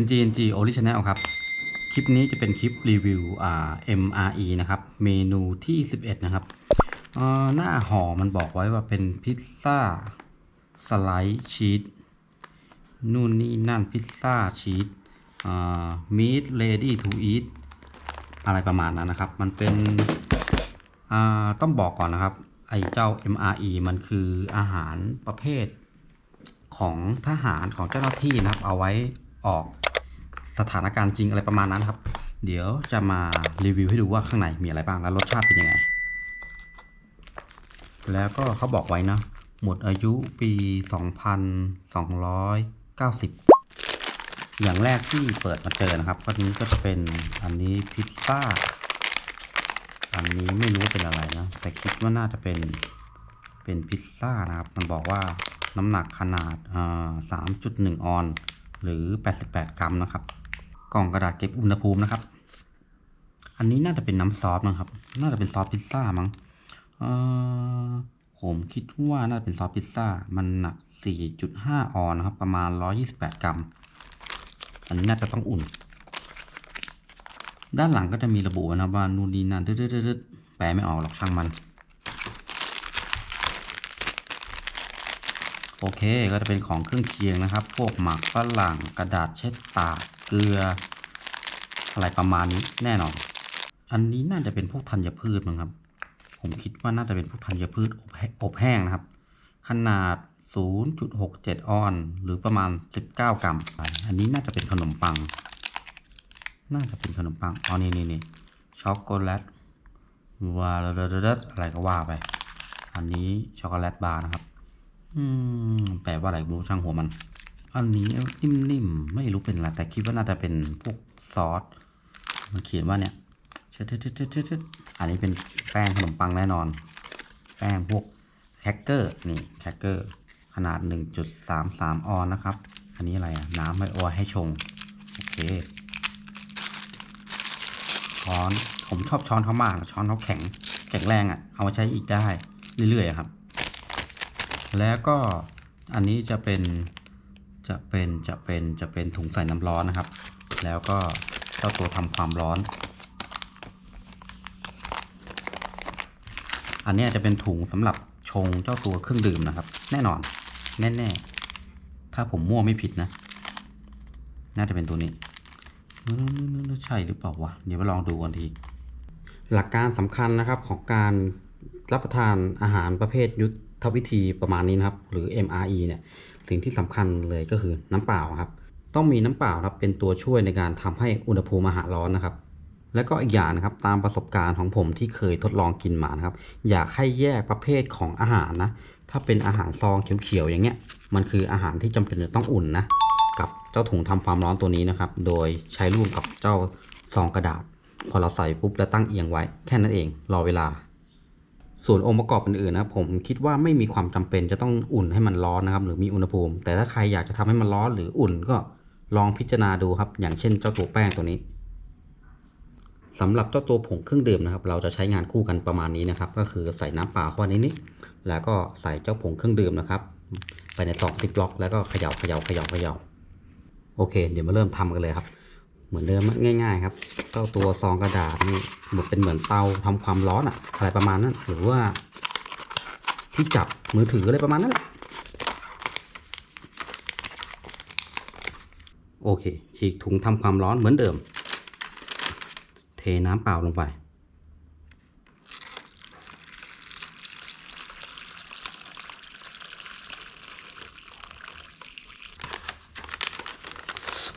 NGNG Original ครับ คลิปนี้จะเป็นคลิปรีวิวอ่า MRE นะครับ เมนูที่ 11 นะครับ หน้าห่อมันบอกไว้ว่าเป็นพิซซ่า สไลด์ชีสนู่นนี่นั่นพิซซ่าชีสอ่า meat ready to eat อะไรประมาณนั้นนะครับ มันเป็นอ่าต้องบอกก่อนนะครับ ไอ้เจ้า MRE มันคืออาหารประเภทของทหารของเจ้าหน้าที่นะครับ เอาไว้ออก สถานการณ์จริงอะไรประมาณนั้นครับ เดี๋ยวจะมารีวิวให้ดูว่าข้างในมีอะไรบ้างและรสชาติเป็นยังไง แล้วก็เขาบอกไว้นะหมดอายุปี 2290 อย่างแรกที่เปิดมาเจอนะครับก็นี้ก็จะเป็นอันนี้พิซซ่า อันนี้ไม่รู้เป็นอะไรนะ แต่คิดว่าน่าจะเป็นเป็นพิซซ่านะครับ มันบอกว่าน้ำหนักขนาดอ่า3.1 ออน หรือ 88 กรัมนะครับ กล่องกระดาษเก็บอุณหภูมินะครับ อันนี้น่าจะเป็นน้ำซอสนะครับ น่าจะเป็นซอสพิซซ่ามั้งเอ่อผมคิดว่าน่าจะเป็นซอสพิซซ่า มันหนัก 4.5 ออนนะครับ ประมาณ 128 กรัม อันนี้น่าจะต้องอุ่น ด้านหลังก็จะมีระบุนะครับว่านูนนีนันดืดๆๆแปลไม่ออกหรอกช่างมันโอเค ก็จะเป็นของเครื่องเคียงนะครับ พวกหมักฝรั่งกระดาษเช็ดปาก ลือ อะไรประมาณนี้แน่นอน อันนี้น่าจะเป็นพวกธัญพืชมั้งครับ ผมคิดว่าน่าจะเป็นพวกธัญพืชอบแห้อบแห้งนะครับ ขนาด 0.67 ออนซ์หรือประมาณ 19 กรัม อันนี้น่าจะเป็นขนมปัง น่าจะเป็นขนมปังอ๋อนี่นี่นี่ช็อกโกแลตวาลอะไรก็ว่าไป อันนี้ช็อกโกแลตบาร์นะครับ อืม แปลว่าอะไรรู้ช่างหัวมัน อันนี้นิ่มๆ ไม่รู้เป็นอะไรแต่คิดว่าน่าจะเป็นพวกซอส มันเขียนว่าเนี่ยเชิดๆๆอันนี้เป็นแป้งขนมปังแน่นอน แป้งพวกแครกเกอร์นี่แครกเกอร์ขนาด 1.33 ออนนะครับ อันนี้อะไรอะน้ำไม่อให้ชง โอเค ช้อน ผมชอบช้อนเขามาก ช้อนเขาแข็ง แข็งแรงอะ่ะ เอามาใช้อีกได้ เรื่อยๆครับ แล้วก็อันนี้จะเป็น จะเป็นจะเป็นจะเป็นถุงใส่น้ำร้อนนะครับ แล้วก็เจ้าตัวทำความร้อน อันนี้จะเป็นถุงสำหรับชงเจ้าตัวเครื่องดื่มนะครับ แน่นอน แน่ๆ ถ้าผมมั่วไม่ผิดนะ น่าจะเป็นตัวนี้ใช่หรือเปล่าวะเดี๋ยวไปลองดูกันที หลักการสำคัญนะครับของการรับประทานอาหารประเภทยุทธวิธีประมาณนี้นะครับ หรือ MRE เนี่ย สิ่งที่สำคัญเลยก็คือน้ำเปล่าครับ ต้องมีน้ำเปล่าครับเป็นตัวช่วยในการทำให้อุณหภูมิอาหารร้อนนะครับ และก็อีกอย่างนะครับตามประสบการณ์ของผมที่เคยทดลองกินมานะครับ อยากให้แยกประเภทของอาหารนะ ถ้าเป็นอาหารซองเขียวๆอย่างเงี้ย มันคืออาหารที่จำเป็นจะต้องอุ่นนะกับเจ้าถุงทำความร้อนตัวนี้นะครับ โดยใช้ร่วมกับเจ้าซองกระดาษ พอเราใส่ปุ๊บแล้วตั้งเอียงไว้ แค่นั้นเอง รอเวลา ส่วนองค์ประกอบอื่นๆนะผมคิดว่าไม่มีความจำเป็นจะต้องอุ่นให้มันร้อนนะครับ หรือมีอุณหภูมิ แต่ถ้าใครอยากจะทำให้มันร้อนหรืออุ่นก็ลองพิจารณาดูครับ อย่างเช่นเจ้าตัวแป้งตัวนี้สำหรับเจ้าตัวผงเครื่องดื่มนะครับ เราจะใช้งานคู่กันประมาณนี้นะครับ ก็คือใส่น้ำเปล่าเข้าไปนิดๆแล้วก็ใส่เจ้าผงเครื่องดื่มนะครับ ไปในซองซิปล็อก แล้วก็เขย่าเขย่าเขย่าเขย่าโอเค เดี๋ยวมาเริ่มทำกันเลยครับ เหมือนเดิมง่ายๆครับเจ้าตัวซองกระดาษนี่เหมือนเป็นเหมือนเตาทำความร้อนอะอะไรประมาณนั้นหรือว่า ที่จับมือถืออะไรประมาณนั้นแหละโอเคฉีกถุงทำความร้อนเหมือนเดิม เทน้ำเปล่าลงไป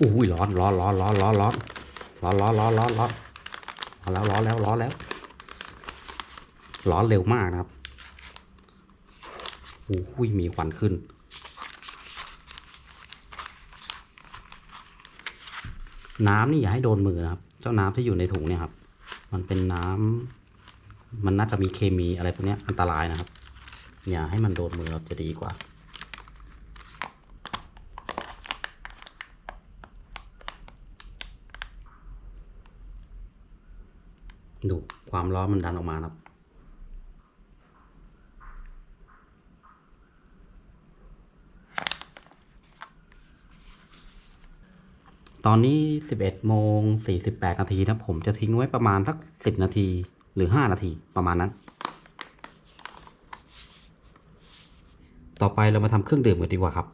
อุ้ยร้อนร้อนร้อนร้อนร้อนร้อนร้อนร้อนร้อนร้อนร้อนร้อนแล้วร้อนแล้วร้อนแล้ว ร้อนเร็วมากนะครับอุ้ยมีควันขึ้น น้ำนี่อย่าให้โดนมือนะครับ เจ้าน้ำที่อยู่ในถุงเนี่ยครับ มันเป็นน้ำมันน่าจะมีเคมีอะไรพวกนี้อันตรายนะครับ อย่าให้มันโดนมือเราจะดีกว่า ดูความร้อนมันดันออกมาครับตตอนนี้ 11โมง48 นาทีนะผมจะทิ้งไว้ประมาณสัก 10 นาทีหรือ 5 นาทีประมาณนั้น ต่อไปเรามาทำเครื่องดื่มกันดีกว่าครับ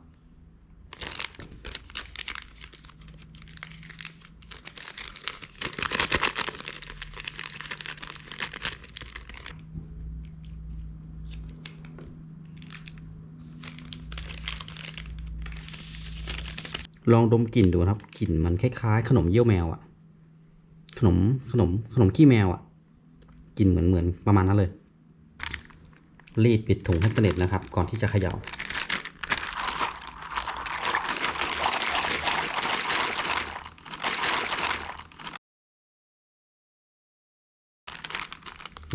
ลองดมกลิ่นดูนะครับ กลิ่นมันคล้ายๆ ขนมเยี่ยวแมวอะขนมขนมขนมขี้แมวอะกลิ่นเหมือนเหมือนประมาณนั้นเลย รีดปิดถุงให้สนิทนะครับ ก่อนที่จะเขย่า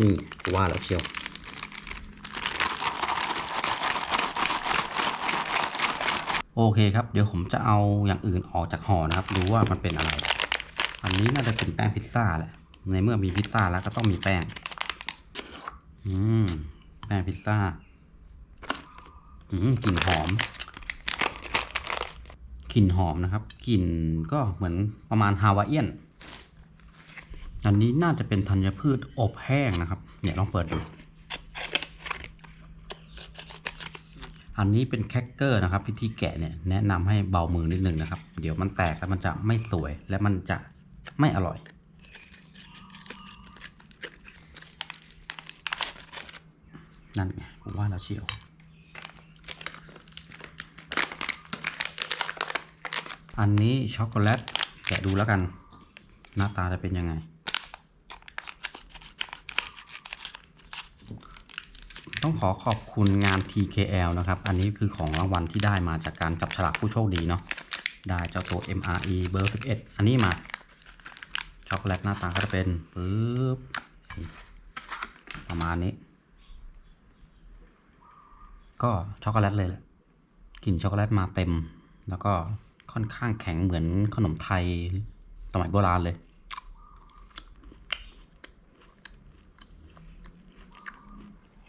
นี่ว่าแล้วเชียว โอเคครับ เดี๋ยวผมจะเอาอย่างอื่นออกจากห่อนะครับ ดูว่ามันเป็นอะไร อันนี้น่าจะเป็นแป้งพิซซ่าแหละ ในเมื่อมีพิซซ่าแล้วก็ต้องมีแป้ง อืม แป้งพิซซ่า อืม กลิ่นหอม กลิ่นหอมนะครับ กลิ่นก็เหมือนประมาณฮาวายเอียน อันนี้น่าจะเป็นธัญพืชอบแห้งนะครับ เนี่ยลองเปิดดู อันนี้เป็นแคคเกอร์นะครับ วิธีแกะเนี่ยแนะนำให้เบามือนิดนึงนะครับ เดี๋ยวมันแตกแล้วมันจะไม่สวยและมันจะไม่อร่อย นั่นไงผมว่าแล้วเชียวอันนี้ช็อกโกแลตแกะดูแล้วกัน หน้าตาจะเป็นยังไง ต้องขอขอบคุณงาน TKL นะครับ อันนี้คือของรางวัลที่ได้มาจากการจับฉลากผู้โชคดีเนาะ ได้เจ้าตัว MRE เบอร์ 11 อันนี้มา ช็อกโกแลตหน้าตาก็จะเป็นปึ๊บประมาณนี้ ก็ช็อกโกแลตเลยแหละกลิ่นช็อกโกแลตมาเต็ม แล้วก็ค่อนข้างแข็งเหมือนขนมไทยสมัยโบราณเลย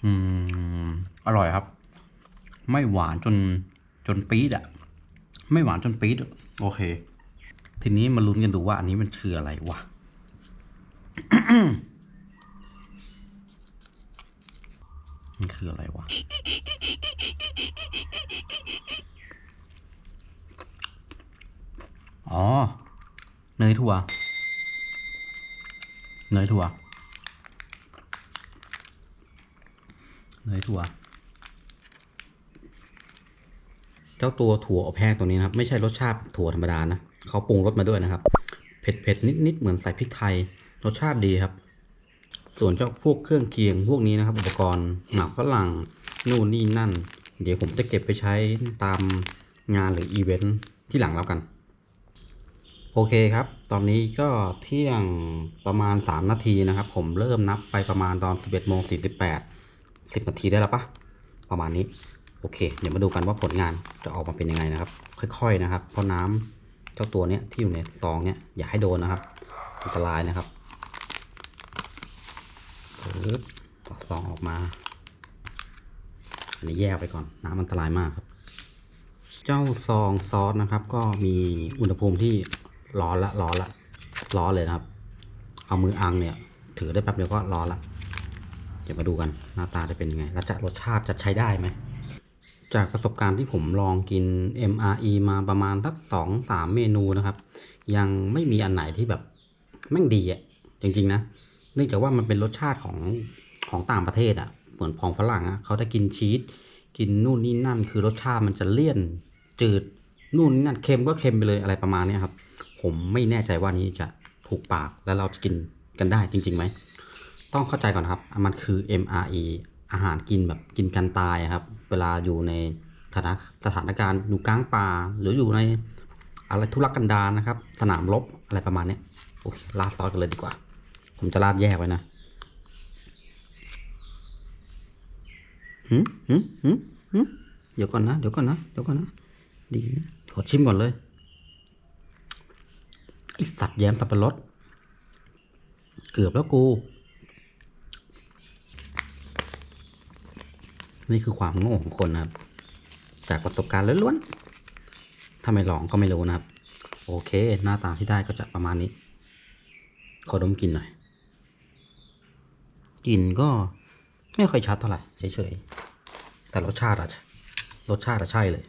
อืม อร่อยครับ ไม่หวานจนจนปี๊ดอะไม่หวานจนปี๊ดอะโอเค ทีนี้มาลุ้นกันดูว่าอันนี้มันคืออะไรวะมันคืออะไรวะอ๋อเนยถั่วเนยถั่วเนยถั่ว เจ้าตัวถั่วอบแห้งตัวนี้นะครับ ไม่ใช่รสชาติถั่วธรรมดานะเขาปรุงรสมาด้วยนะครับ เผ็ดเผ็ดนิดนิดๆเหมือนใส่พริกไทย รสชาติดีครับ ส่วนเจ้าพวกเครื่องเคียงพวกนี้นะครับ อุปกรณ์หมักฝรั่งนู่นนี่นั่น เดี๋ยวผมจะเก็บไปใช้ตามงานหรืออีเวนท์ที่หลังแล้วกัน โอเคครับ ตอนนี้ก็เที่ยงประมาณ 3 นาทีนะครับ ผมเริ่มนับไปประมาณตอน 11โมง48 10 นาทีได้แล้วปะประมาณนี้ โอเค เดี๋ยวมาดูกันว่าผลงานจะออกมาเป็นยังไงนะครับ ค่อย ๆนะครับ เพราะน้ำเจ้าตัวเนี้ยที่อยู่ในซองเนี้ยอย่าให้โดนนะครับ อันตรายนะครับปึ๊บตักซองออกมา อันนี้แยกไปก่อน น้ำอันตรายมากครับ เจ้าซองซอสนะครับ ก็มีอุณหภูมิที่ร้อนละร้อนละร้อนเลยนะครับ เอามืออังเนี่ย ถือได้แป๊บเดียวก็ร้อนละ เดี๋ยวมาดูกันหน้าตาจะเป็นยังไง แล้วจะรสชาติจะใช้ได้ไหม จากประสบการณ์ที่ผมลองกิน MRE มาประมาณสักสองสามเมนูนะครับ ยังไม่มีอันไหนที่แบบแม่งดีอะจริงๆนะเนื่องจากว่ามันเป็นรสชาติของของต่างประเทศอะเหมือนของฝรั่งอะเขาจะกินชีสกินนู่นนี่นั่น คือรสชาติมันจะเลี่ยนจืดนู่นนี่นั่นเค็มก็เค็มไปเลยอะไรประมาณนี้ครับ ผมไม่แน่ใจว่านี้จะถูกปากแล้วเราจะกินกันได้จริงๆไหมต้องเข้าใจก่อนครับ มันคือ MRE อาหารกินแบบกินกันตายครับ เวลาอยู่ในสถานสถานการณ์อยู่กลางป่า หรืออยู่ในอะไรทุรกันดารนะครับ สนามรบอะไรประมาณนี้โอเคราดซอสกันเลยดีกว่า ผมจะราดแยกไว้นะหืมหืมหืมหืมเดี๋ยวก่อนนะ เดี๋ยวก่อนนะ เดี๋ยวก่อนนะ ดีนะ ขอชิมก่อนเลยไอสัตว์แยมสับปะรด เกือบแล้วกู นี่คือความโง่ของคนนะครับ จากประสบการณ์ล้วนๆถ้าไม่ลองก็ไม่รู้นะครับ โอเค หน้าตาที่ได้ก็จะประมาณนี้ ขอดมกลิ่นหน่อยกลิ่นก็ไม่ค่อยชัดเท่าไหร่เฉยๆแต่รสชาติอะรสชาติอะใช่เลย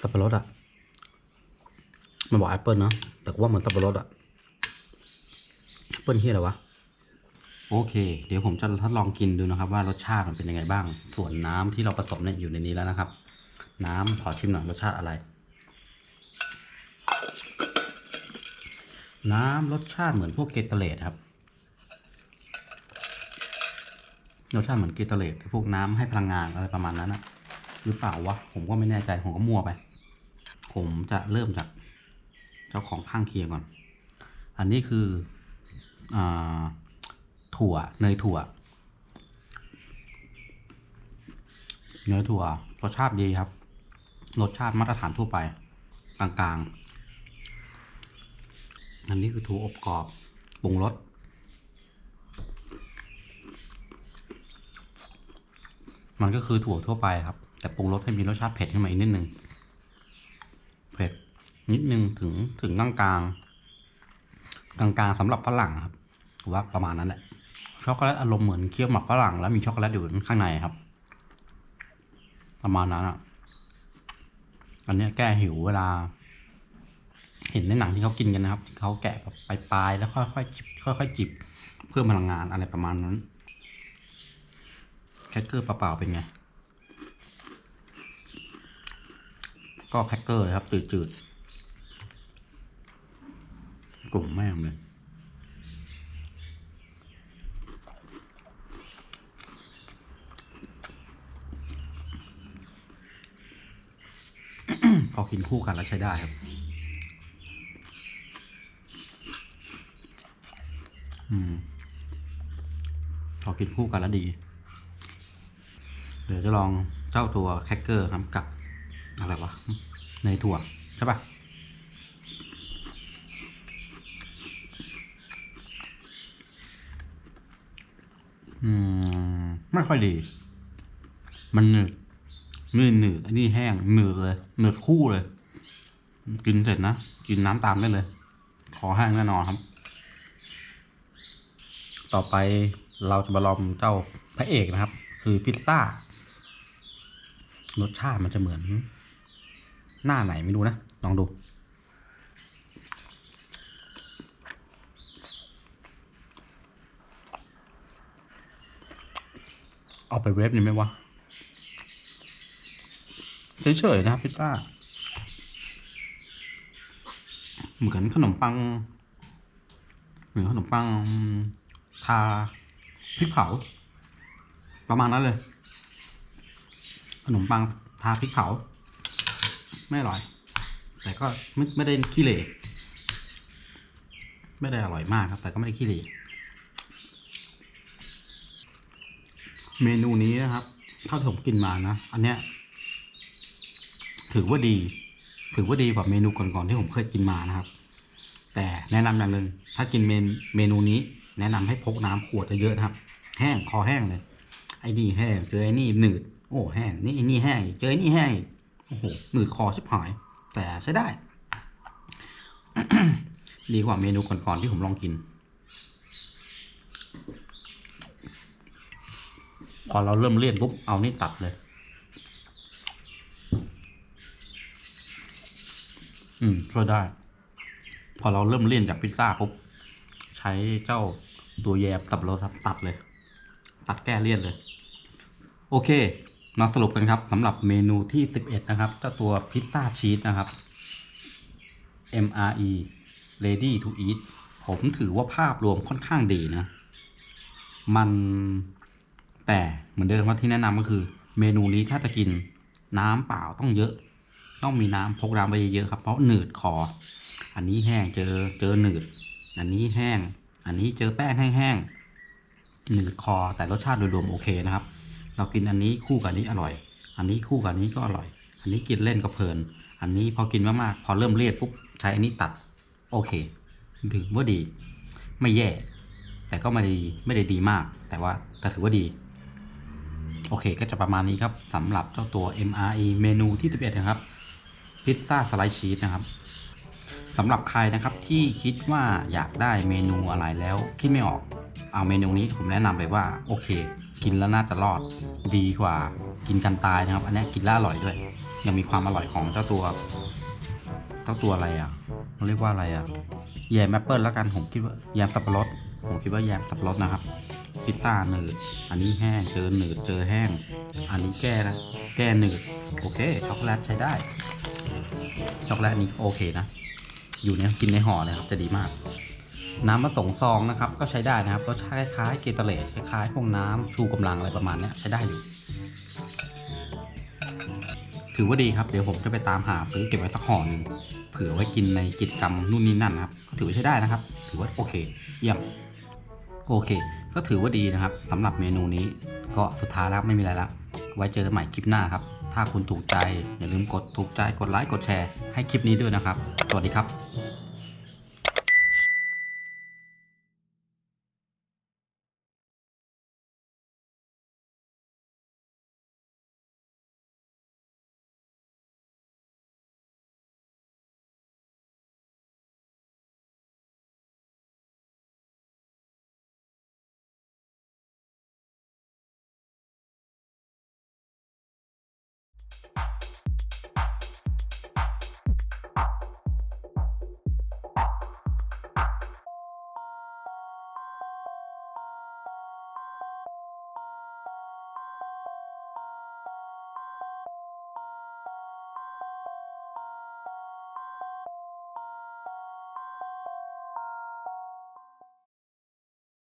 สับปะรดอะ มันบอกแอปเปิลเนาะแต่กูว่าเหมือนสับปะรดอะแอปเปิลที่อะไรวะ โอเค เดี๋ยวผมจะทดลองกินดูนะครับ ว่ารสชาติมันเป็นยังไงบ้าง ส่วนน้ำที่เราผสมเนี่ยอยู่ในนี้แล้วนะครับ น้ำขอชิมหน่อยรสชาติอะไร น้ำรสชาติเหมือนพวกเกตเตเลตครับรสชาติเหมือนเกตเตเลตพวกน้ำให้พลังงานอะไรประมาณนั้นนะหรือเปล่าวะผมก็ไม่แน่ใจผมก็มั่วไป ผมจะเริ่มจาก เจ้าของข้างเคียงก่อน อันนี้คืออถั่วเนยถั่ว เนยถั่วรสชาติดีครับ รสชาติมาตรฐานทั่วไปกลางๆ อันนี้คือถั่วอบกรอบปรุงรสมันก็คือถั่วทั่วไปครับ แต่ปรุงรสให้มีรสชาติเผ็ดขึ้นมาอีกนิดนึง นิดนึงถึงถึงกลางกลางกลางกลางสำหรับฝรั่งครับว่าประมาณนั้นแหละ ช็อกโกแลตอารมณ์เหมือนเคี้ยวหมักฝรั่งแล้วมีช็อกโกแลตอยู่ข้างในครับ ประมาณนั้นอะ อันนี้แก้หิวเวลา เห็นในหนังที่เขากินกันนะครับเขาแกะแบบปลายๆแล้วค่อยๆจิบค่อยๆจิบ เพื่อพลังงานอะไรประมาณนั้นแคคเกอร์เปล่าๆเป็นไง ก็แคคเกอร์ครับจืดๆ กลุ่มแม่งเลยพอกินคู่กันแล้วใช้ได้ครับ อืมพอกินคู่กันแล้วดี เดี๋ยวจะลองเจ้าตัวแคคเกอร์ครับกับ อะไรวะเนถั่ว ใช่ปะ อืม ไม่ค่อยดี มันหนืดหนืดหนืดอันนี้แห้งหนืดเลยหนืดคู่เลย กินเสร็จนะ กินน้ำตามได้เลย ขอแห้งแน่นอนครับ ต่อไปเราจะมาลองเจ้าพระเอกนะครับ คือพิซซ่ารสชาติมันจะเหมือน หน้าไหนไม่รู้นะ ลองดู เอาไปเวฟนี่ไหมวะ เฉยๆนะพิซซ่า เหมือนขนมปัง เหมือนขนมปังทาพริกเผา ประมาณนั้นเลย ขนมปังทาพริกเผา ไม่อร่อย แต่ก็ไม่ไม่ได้ขี้เหร่ไม่ได้อร่อยมากครับ แต่ก็ไม่ได้ขี้เหร่ เมนูนี้นะครับเท่าผมกินมานะ อันเนี้ย ถือว่าดี ถือว่าดีกว่าเมนูก่อนๆที่ผมเคยกินมานะครับ แต่แนะนำอย่างหนึ่งถ้ากินเมนเมนูนี้ แนะนำให้พกน้ำขวดเยอะๆนะครับ แห้งคอแห้งเลย ไอ้นี่แห้งเจอไอ้นี่หนืด โอ้แห้งนี่ไอ้นี่แห้งอีกเจอไอ้นี่แห้งอีกโอ้โหหนืดคอชิบหาย แต่ใช้ได้ ดีกว่าเมนูก่อนๆที่ผมลองกิน พอเราเริ่มเลี่ยนปุ๊บเอานี่ตัดเลย อืม ช่วยได้ พอเราเริ่มเลี่ยนจากพิซซ่าปุ๊บ ใช้เจ้าตัวแยมตับรสครับตัดเลย ตัดแก้เลี่ยนเลย โอเค มาสรุปกันครับสำหรับเมนูที่ 11 นะครับเจ้าตัวพิซซ่าชีสนะครับ MRE ready to eat ผมถือว่าภาพรวมค่อนข้างดีนะ มัน แต่เหมือนเดิมว่าที่แนะนำก็คือ เมนูนี้ถ้าจะกินน้ำเปล่าต้องเยอะ ต้องมีน้ำพกน้ำไปเยอะๆครับ เพราะหนืดคอ อันนี้แห้งเจอเจอหนืด อันนี้แห้ง อันนี้เจอแป้งแห้งๆหนืดคอแต่รสชาติโดยรวมโอเคนะครับ เรากินอันนี้คู่กับนนี้อร่อย อันนี้คู่กับนนี้ก็อร่อย อันนี้กินเล่นก็เพลิน อันนี้พอกินมากๆพอเริ่มเลี่ยนปุ๊บใช้อันนี้ตัดโอเคถือว่าดี ไม่แย่ แต่ก็ไม่ได้ไม่ได้ดีมาก แต่ว่าแต่ถือว่าดี โอเคก็จะประมาณนี้ครับสำหรับเจ้าตัว MRE เมนูที่11นะครับ พิซซ่าสไลด์ชีสนะครับสำหรับใครนะครับที่คิดว่าอยากได้เมนูอะไรแล้วคิดไม่ออก เอาเมนูนี้ผมแนะนำเลยว่าโอเค กินแล้วน่าจะรอดดีกว่ากินกันตายนะครับ อันนี้กินแล้วอร่อยด้วย ยังมีความอร่อยของเจ้าตัว เจ้าตัวอะไรอะเรียกว่าอะไรอะแยมแอปเปิลแล้วกันผมคิดว่าแยมสับปะรดผมคิดว่าแยมสับปะรดนะครับ พิซซ่าหนืด อันนี้แห้ง เจอหนืด เจอแห้ง อันนี้แก้นะ แก้หนืด โอเค ช็อกโกแลตใช้ได้ ช็อกโกแลตอันนี้โอเคนะ อยู่เนี่ยกินในห่อเลยครับ จะดีมาก น้ำผสมซองนะครับ ก็ใช้ได้นะครับรสชาติคล้ายเกตเลตคล้ายๆพวกน้ำชูกำลังอะไรประมาณเนี้ยใช้ได้อยู่ถือว่าดีครับ เดี๋ยวผมจะไปตามหาซื้อเก็บไว้สักห่อหนึ่งเผื่อไว้กินในกิจกรรมนู่นนี่นั่นนะครับ ก็ถือว่าใช้ได้นะครับ ถือว่าโอเค เยี่ยม โอเค ก็ถือว่าดีนะครับสำหรับเมนูนี้ก็สุดท้ายแล้วไม่มีอะไรละไว้เจอกันใหม่คลิปหน้าครับ ถ้าคุณถูกใจอย่าลืมกดถูกใจกดไลค์กดแชร์ให้คลิปนี้ด้วยนะครับ สวัสดีครับ